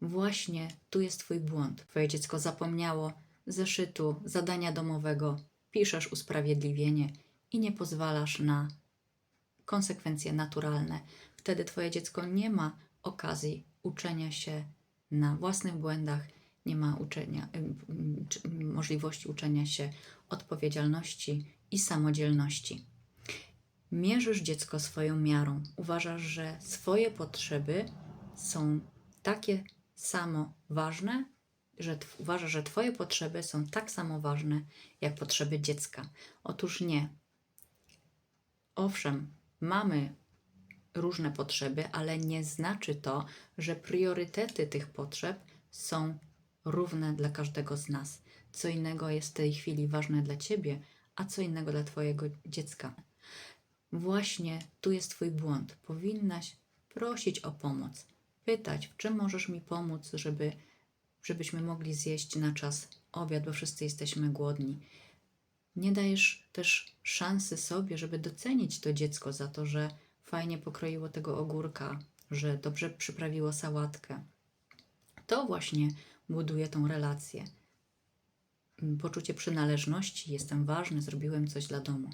Właśnie tu jest Twój błąd. Twoje dziecko zapomniało zeszytu, zadania domowego, piszesz usprawiedliwienie i nie pozwalasz na konsekwencje naturalne. Wtedy Twoje dziecko nie ma okazji uczenia się na własnych błędach, nie ma uczenia, możliwości uczenia się odpowiedzialności i samodzielności. Mierzysz dziecko swoją miarą. Uważasz, że swoje potrzeby są takie samo ważne, że uważasz, że Twoje potrzeby są tak samo ważne jak potrzeby dziecka. Otóż nie. Owszem, mamy różne potrzeby, ale nie znaczy to, że priorytety tych potrzeb są równe dla każdego z nas. Co innego jest w tej chwili ważne dla Ciebie, a co innego dla Twojego dziecka. Właśnie tu jest Twój błąd. Powinnaś prosić o pomoc, pytać, w czym możesz mi pomóc, żeby, żebyśmy mogli zjeść na czas obiad, bo wszyscy jesteśmy głodni. Nie dajesz też szansy sobie, żeby docenić to dziecko za to, że fajnie pokroiło tego ogórka, że dobrze przyprawiło sałatkę. To właśnie buduje tą relację. Poczucie przynależności, jestem ważny, zrobiłem coś dla domu.